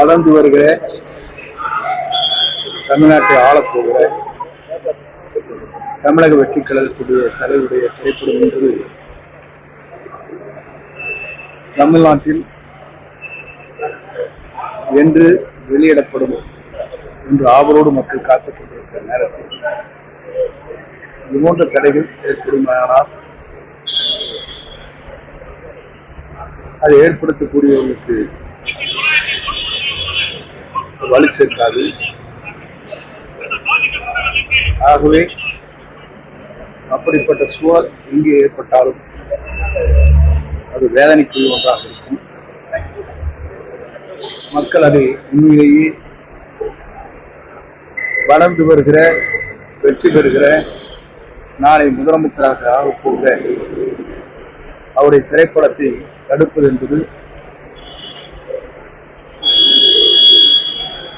வளர்ந்து வருகிற தமிழ்நாட்டை ஆளப்போகிற தமிழக வெற்றி கழகத்துடைய தலைவருடைய திரைப்படம் என்று தமிழ்நாட்டில் என்று வெளியிடப்படும் என்று ஆவலோடு மக்கள் காத்துக் கொண்டிருக்கிற நேரத்தில் இது போன்ற தடைகள் ஏற்படுமானால் அதை ஏற்படுத்தக்கூடியவர்களுக்கு வலு சேர்க்காது. ஆகவே அப்படிப்பட்ட சுவர் எங்கே ஏற்பட்டாலும் அது வேதனைக்குரிய ஒன்றாக இருக்கும். மக்கள் அதை உண்மையிலேயே வளர்ந்து வருகிற வெற்றி பெறுகிற நாளை முதலமைச்சராக ஆகப்போகிற அவருடைய திரைப்படத்தை தடுப்பது என்பது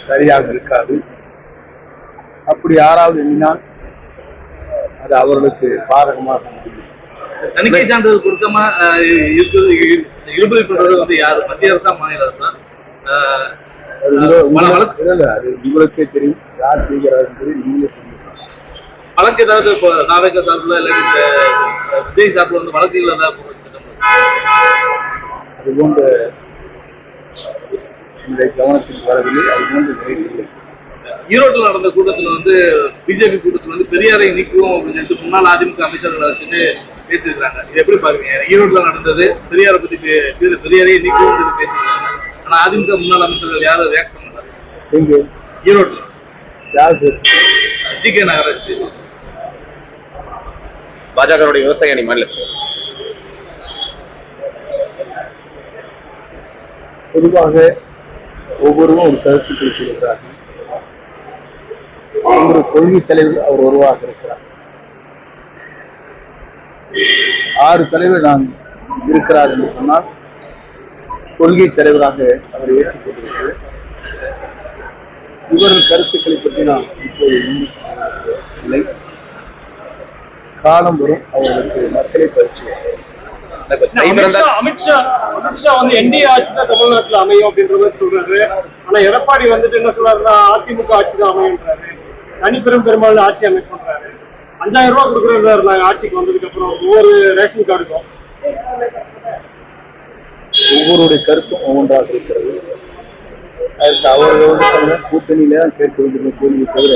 சரியாக இருக்காது. அப்படி யாராவது எண்ணினால் அது அவர்களுக்கு பாதகமாக தணிக்கை சான்றிதழ் கொடுக்காம இழுபறி பண்றது வந்து யாரு? மத்திய அரசா மாநில அரசா? உங்களுக்கே தெரியும். யார் செய்கிறார் என்பது நீங்களே வழக்கு ஏதாவது இப்போ தாவேக சார்பில் இல்லாட்டி விஜய் சார்பில் வந்து வழக்குகள் ஏதாவது? அது போன்ற இந்த கவனத்தில் வரவில்லை. அது போன்ற நிலையில் ஈரோட்டில் நடந்த கூட்டத்தில் வந்து பிஜேபி கூட்டத்தில் வந்து பெரியாரை நீக்குவோம் அப்படின்னு சொல்லிட்டு முன்னாள் அதிமுக அமைச்சர்களை வச்சுட்டு பேசியிருக்காங்க இது எப்படி பாருங்க ஈரோட்டில் நடந்தது பெரியாரை பத்தி பே- பெரிய- பெரியாரையே நீக்குவோம் சொல்லி பேசியிருக்காங்க ஆனா அதிமுக முன்னாள் அமைச்சர்கள் யாரும் ரியாக்ட் பண்ணல. எங்கே? ஈரோட்டில். யார் ஜி கே நகராஜ் பாஜகவுடைய விவசாய அணி மாநிலத்தில் பொதுவாக ஒவ்வொருவரும் ஒரு கருத்துக்கள் சொல்கிறார்கள் ஒரு கொள்கை தலைவர் அவர் உருவாக இருக்கிறார். ஆறு தலைவர் நான் இருக்கிறார் என்று சொன்னால் கொள்கை தலைவராக அவர் ஏற்றுக்கொண்டிருக்கிறார் இவர்கள் கருத்துக்களை பற்றி நான் இப்போது இல்லை. காலம் வரும் அவர்களுக்கு மக்களை பயிற்சி இப்ப அமித்ஷா வந்து என்டிஏ ஆட்சி தான் தமிழ்நாட்டுல அமையும் அப்படின்ற மாதிரி சொல்றாரு. ஆனா எடப்பாடி வந்துட்டு என்ன சொல்றாருன்னா அதிமுக ஆட்சி தான் அமையுன்றாரு தனிப்பெரும் பெரும்பாலும் ஆட்சி அமைப்புன்றாரு. அஞ்சாயிரம் ரூபாய் கொடுக்குறாரு நாங்க ஆட்சிக்கு வந்ததுக்கு அப்புறம். ஒவ்வொரு ரேஷன் கார்டுக்கும். ஒவ்வொருடைய கருத்தும் ஒவ்வொன்றாக இருக்கிறது. அதற்கு அவர்கள் வந்து சொன்ன கூட்டணியில தான் கேட்க வேண்டிய கேள்வி தவிர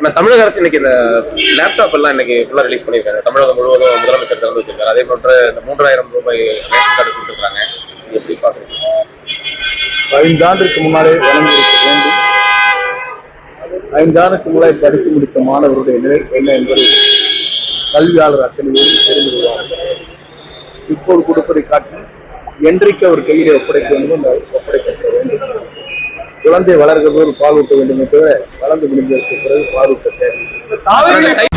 இந்த தமிழக அரசு இன்னைக்கு இந்த லேப்டாப் எல்லாம் இன்னைக்கு ஃபுல்லா ரிலீஸ் பண்ணியிருக்காங்க. தமிழகம் முழுவதும் முதலமைச்சர் திறந்து வச்சிருக்காரு. அதே போன்று இந்த மூன்றாயிரம் ரூபாய் ரேஷன் கார்டு கொடுத்துருக்காங்க. இது எப்படி பாக்குறீங்க ஐந்தாண்டுக்கு முன்னாலே வழங்கி இருக்க வேண்டும் படித்து முடித்த மாணவருடைய நிலை என்ன என்பதை கல்வியாளர் அத்தனை தெரிந்து கொள்வார்கள் இப்போது கொடுப்பதை காட்டி என்றைக்கு அவர் கையிலே ஒப்படைக்க வேண்டும் ஒப்படைக்க ஒப்படைக்கப்பட வேண்டும். குழந்தை வளர்கிற போது பால் ஊட்ட வேண்டும் என்று வளர்ந்து முடிந்ததற்கு பிறகு காவிரி ஆனா,